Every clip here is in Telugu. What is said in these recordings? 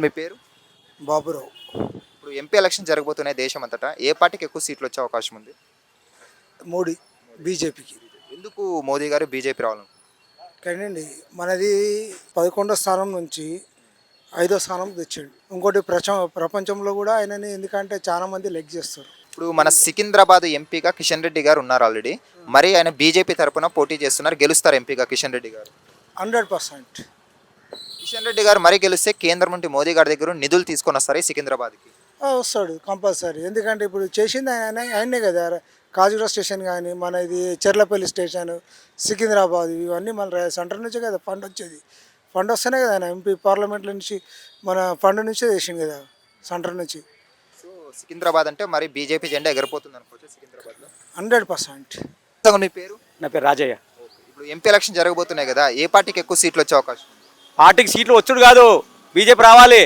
మీ పేరు? బాబురావు. ఇప్పుడు ఎంపీ ఎలక్షన్ జరగబోతున్నాయి దేశం అంతటా ఏ పార్టీకి ఎక్కువ సీట్లు వచ్చే అవకాశం ఉంది? మోడీ బీజేపీకి. ఎందుకు మోదీ గారు బీజేపీ రావాలను? కానండి మనది పదకొండో స్థానం నుంచి ఐదో స్థానం తెచ్చాడు. ఇంకోటి ప్రచ ప్రపంచంలో కూడా ఆయనని ఎందుకంటే చాలా మంది లెగ్ చేస్తారు. ఇప్పుడు మన సికింద్రాబాద్ ఎంపీగా కిషన్ రెడ్డి గారు ఉన్నారు ఆల్రెడీ. మరి ఆయన బీజేపీ తరపున పోటీ చేస్తున్నారు గెలుస్తారు ఎంపీగా కిషన్ రెడ్డి గారు. Hundred percent. కిషన్ రెడ్డి గారు మరి గెలిస్తే కేంద్రం నుండి మోదీ గారి దగ్గర నిధులు తీసుకొని వస్తారు సికింద్రాబాద్కి? వస్తాడు కంపల్సరీ. ఎందుకంటే ఇప్పుడు చేసింది ఆయన ఆయనే కదా కాజురా స్టేషన్ కానీ మన ఇది చెర్లపల్లి స్టేషన్ సికింద్రాబాద్ ఇవన్నీ మన సెంటర్ నుంచే కదా ఫండ్ వచ్చేది. ఫండ్ వస్తేనే కదా ఆయన ఎంపీ పార్లమెంట్ నుంచి మన ఫండ్ నుంచే చేసింది కదా సెంటర్ నుంచి. సో సికింద్రాబాద్ అంటే మరి బీజేపీ జెండా ఎగరిపోతుంది అనుకోవచ్చు సికింద్రాబాద్లో? Hundred percent. మీ పేరు? నా పేరు రాజయ్య. ఇప్పుడు ఎంపీ ఎలక్షన్ జరగబోతున్నాయి కదా ఏ పార్టీకి ఎక్కువ సీట్లు వచ్చే అవకాశం? పార్టీకి సీట్లు వచ్చుడు కాదు. బీజేపీ రావాలి.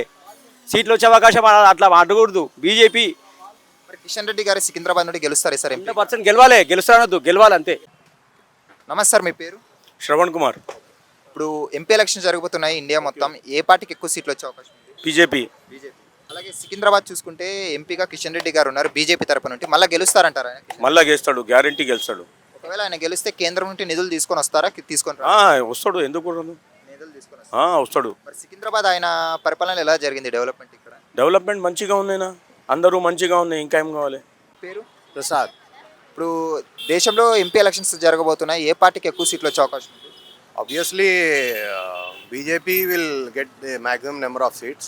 సీట్లు వచ్చే అవకాశం అలా- అట్లా అడగకూడదు బీజేపీ మరి కిషన్ రెడ్డి గారు సికింద్రాబాద్ నుండి గెలుస్తారు సార్ హండ్రెడ్ పర్సెంట్ గెలవాలి. గెలుస్తానొద్దు. గెలవాలి అంతే నమస్తే సార్ మీ పేరు? శ్రవణ్ కుమార్. ఇప్పుడు ఎంపీ ఎలక్షన్ జరుగుతున్నాయి. ఇండియా మొత్తం ఏ పార్టీకి ఎక్కువ సీట్లు వచ్చే అవకాశం ఉంది? బీజేపీ. బీజేపీ. అలాగే సికింద్రాబాద్ చూసుకుంటే ఎంపీగా కిషన్ రెడ్డి గారు ఉన్నారు బీజేపీ తరపు నుండి. మళ్ళీ గెలుస్తారంటారా? మళ్ళా గెలుస్తాడు. గ్యారంటీ గెలుస్తాడు. ఒకవేళ ఆయన గెలిస్తే కేంద్రం నుండి నిధులు తీసుకొని వస్తారా? తీసుకొని వస్తాడు. ఎందుకు వస్తాడు. మరి సికింద్రాబాద్ ఆయన పరిపాలన ఎలా జరిగింది డెవలప్మెంట్ ఇక్కడ? డెవలప్మెంట్ మంచిగా ఉందేనా అందరూ మంచిగా ఉన్నాయి ఇంకా ఏం కావాలి? పేరు? ప్రసాద్. ఇప్పుడు దేశంలో ఎంపీ ఎలక్షన్స్ జరగబోతున్నాయి. ఏ పార్టీకి ఎక్కువ సీట్లు వచ్చే అవకాశం ఉంది? Uh, bjp will get the maximum number of seats.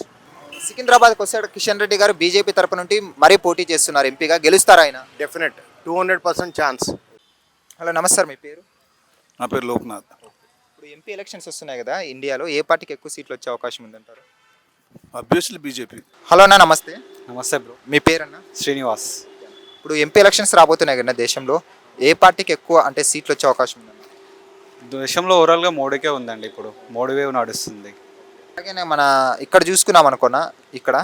సికింద్రాబాద్కి వస్తాడు కిషన్ రెడ్డి గారు బీజేపీ తరపు నుండి మరీ పోటీ చేస్తున్నారు. ఎంపీగా గెలుస్తారా ఆయన? Definite. 200% chance. హలో నమస్తే సార్ మీ పేరు? నా పేరు లోక్నాథ్. ఇప్పుడు ఎంపీ ఎలక్షన్స్ వస్తున్నాయి కదా ఇండియాలో ఏ పార్టీకి ఎక్కువ సీట్లు వచ్చే అవకాశం ఉందంటారు? Obviously BJP. హలో అన్న నమస్తే. నమస్తే బ్రో. మీ పేరన్నా? శ్రీనివాస్. ఇప్పుడు ఎంపీ ఎలక్షన్స్ రాబోతున్నాయి కదా దేశంలో ఏ పార్టీకి ఎక్కువ అంటే సీట్లు వచ్చే అవకాశం ఉందన్న దేశంలో ఓవరాల్గా మోడీకే ఉందండి ఇప్పుడు. మోడీ వేవ్ నడుస్తుంది. అలాగే మన ఇక్కడ చూసుకున్నాం అనుకున్నా ఇక్కడ?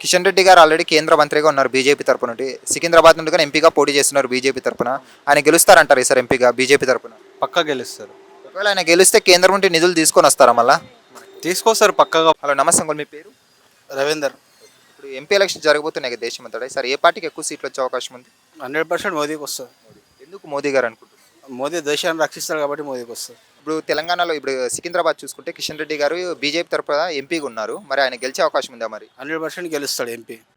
కిషన్ రెడ్డి గారు ఆల్రెడీ కేంద్ర మంత్రిగా ఉన్నారు బీజేపీ తరపు నుండి. సికింద్రాబాద్ నుండి కూడా ఎంపీగా పోటీ చేస్తున్నారు బీజేపీ తరపున. ఆయన గెలుస్తారంటారు ఈసారి ఎంపీగా బీజేపీ తరపున? పక్కా గెలుస్తారు. ఒకవేళ ఆయన గెలిస్తే కేంద్రం నుండి నిధులు తీసుకొని వస్తారా మళ్ళా? తీసుకొస్తారు పక్కగా. హలో నమస్తే అంకుల్ మీ పేరు? రవీందర్. ఇప్పుడు ఎంపీ ఎలక్షన్ జరగబోతున్నాయి కదా దేశం అంతటా. సార్ ఏ పార్టీకి ఎక్కువ సీట్లు వచ్చే అవకాశం ఉంది? హండ్రెడ్ పర్సెంట్ మోదీకి వస్తుంది. ఎందుకు మోదీ గారు అనుకుంటున్నారు? మోదీ దేశాన్ని రక్షిస్తారు కాబట్టి మోదీకి వస్తుంది. ఇప్పుడు తెలంగాణలో ఇప్పుడు సికింద్రాబాద్ చూసుకుంటే కిషన్ రెడ్డి గారు బీజేపీ తరపున ఎంపీగా ఉన్నారు. మరి ఆయన గెలిచే అవకాశం ఉందా మరి? హండ్రెడ్ పర్సెంట్ గెలుస్తాడు ఎంపీ.